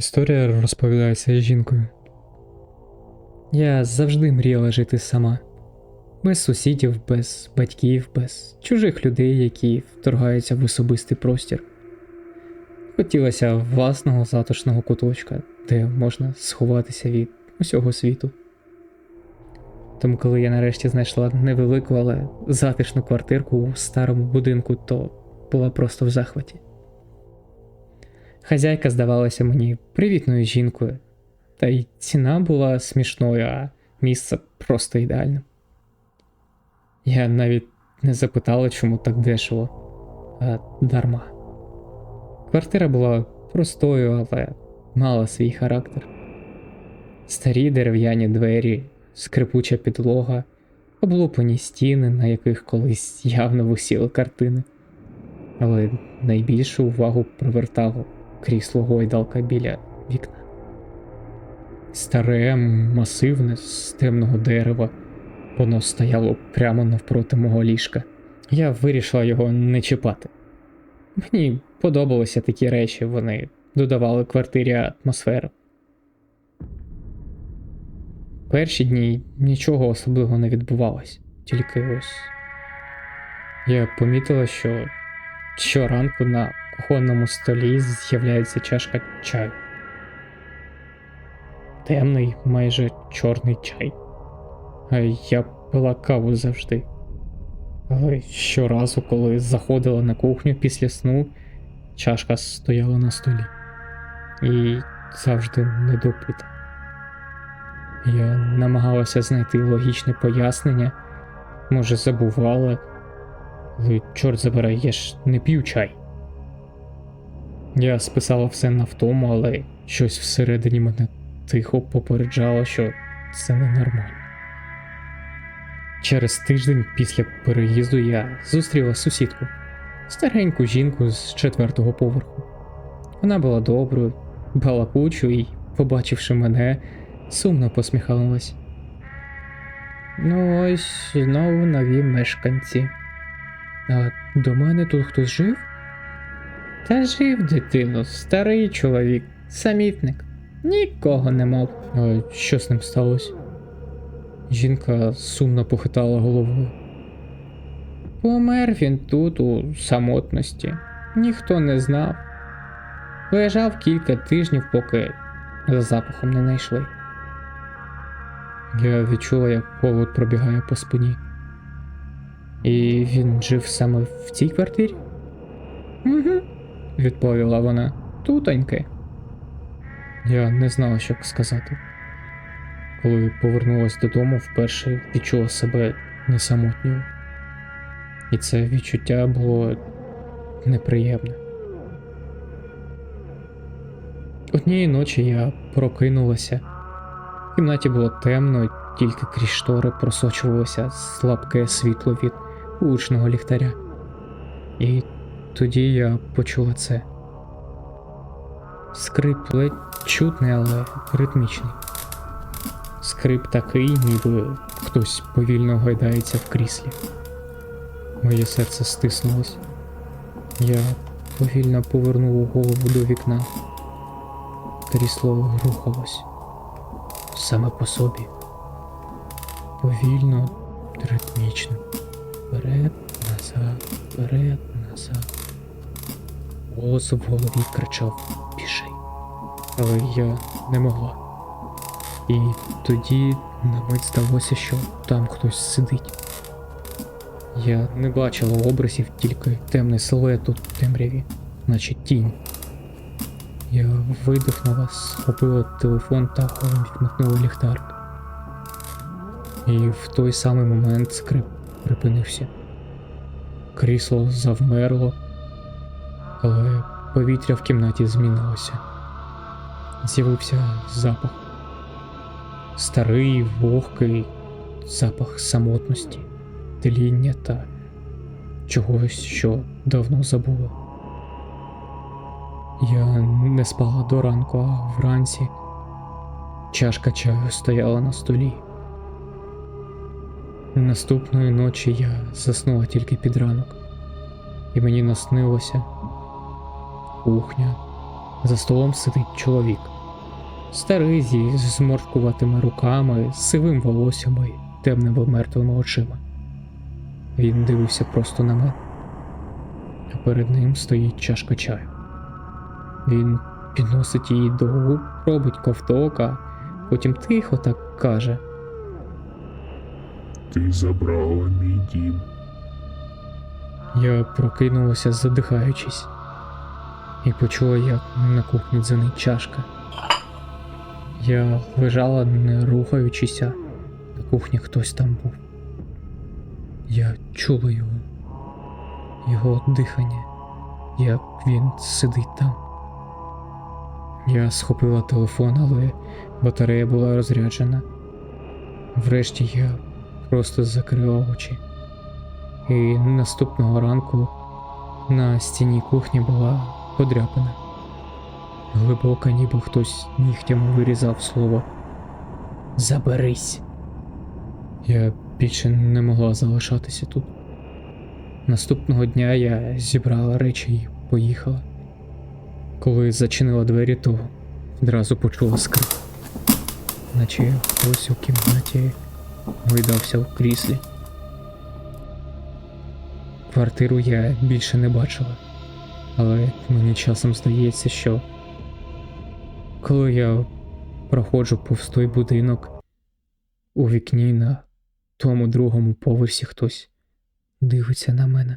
Історія розповідається жінкою. Я завжди мріяла жити сама. Без сусідів, без батьків, без чужих людей, які вторгаються в особистий простір. Хотілося власного затишного куточка, де можна сховатися від усього світу. Тому, коли я нарешті знайшла невелику, але затишну квартирку у старому будинку, то була просто в захваті. Хазяйка здавалася мені привітною жінкою, та й ціна була смішною, а місце просто ідеальним. Я навіть не запитала, чому так дешево, а дарма. Квартира була простою, але мала свій характер. Старі дерев'яні двері, скрипуча підлога, облупані стіни, на яких колись явно висіли картини. Але найбільшу увагу привертало крісло гойдалка біля вікна. Старе, масивне, з темного дерева, воно стояло прямо навпроти мого ліжка. Я вирішила його не чіпати. Мені подобалися такі речі, вони додавали квартирі атмосферу. Перші дні нічого особливого не відбувалось, тільки ось. Я помітила, що щоранку на кухонному столі з'являється чашка чаю. Темний, майже чорний чай. А я пила каву завжди. Але щоразу, коли заходила на кухню після сну, чашка стояла на столі. І завжди недопита. Я намагалася знайти логічне пояснення, може, забувала, але чорт забирай, я ж не п'ю чай. Я списала все на втому, але щось всередині мене тихо попереджало, що це ненормально. Через тиждень після переїзду я зустріла сусідку, стареньку жінку з четвертого поверху. Вона була доброю, балакучою і, побачивши мене, сумно посміхалась. Ну, ось знову нові мешканці. А до мене тут хтось жив? Та жив, дитино, старий чоловік, самітник. Нікого не мав. А що з ним сталося? Жінка сумно похитала головою. Помер він тут у самотності. Ніхто не знав. Лежав кілька тижнів, поки за запахом не знайшли. Я відчула, як холод пробігає по спині. І він жив саме в цій квартирі? Угу, відповіла вона. Тутоньки. Я не знала, що сказати. Коли повернулась додому, вперше відчула себе не самотньою. І це відчуття було неприємне. Однієї ночі я прокинулася. В кімнаті було темно, тільки крізь штори просочувалося слабке світло від вуличного ліхтаря. І тоді я почула це. Скрип ледь чутний, але ритмічний. Скрип такий, ніби хтось повільно гойдається в кріслі. Моє серце стиснулось. Я повільно повернув голову до вікна. Крісло рухалось саме по собі. Повільно, ритмічно. Вперед, назад, вперед, назад. Голос в голові кричав пішай. Але я не могла. І тоді на мить здалося, що там хтось сидить. Я не бачила образів, тільки темний силует у темряві, наче тінь. Я видихнула, схопила телефон та вмикнула ліхтарик. І в той самий момент скрип припинився. Крісло завмерло, але повітря в кімнаті змінилося. З'явився запах. Старий, вогкий запах самотності, тління та чогось, що давно забула. Я не спала до ранку, а вранці чашка чаю стояла на столі. Наступної ночі я заснула тільки під ранок, і мені наснилося кухня, За столом сидить чоловік. Старий зі зморшкуватими руками, з сивим волоссям і темними мертвими очима. Він дивився просто на мене. А перед ним стоїть чашка чаю. Він підносить її до губ, робить ковток, а потім тихо так каже. Ти забрала мій дім. Я прокинулася, задихаючись, і почула, як на кухні дзвонить чашка. Я лежала, не рухаючися, на кухні хтось там був. Я чула його, його дихання, як він сидить там. Я схопила телефон, але батарея була розряджена. Врешті я просто закрила очі. І наступного ранку на стіні кухні була подряпина. Глибока, ніби хтось нігтями вирізав слово Заберись. Я більше не могла залишатися тут. Наступного дня я зібрала речі і поїхала. Коли зачинила двері, то одразу почула скрип. Наче хтось у кімнаті гойдався у кріслі. Квартиру я більше не бачила, але мені часом здається, що коли я проходжу повз той будинок, у вікні на тому другому поверсі хтось дивиться на мене.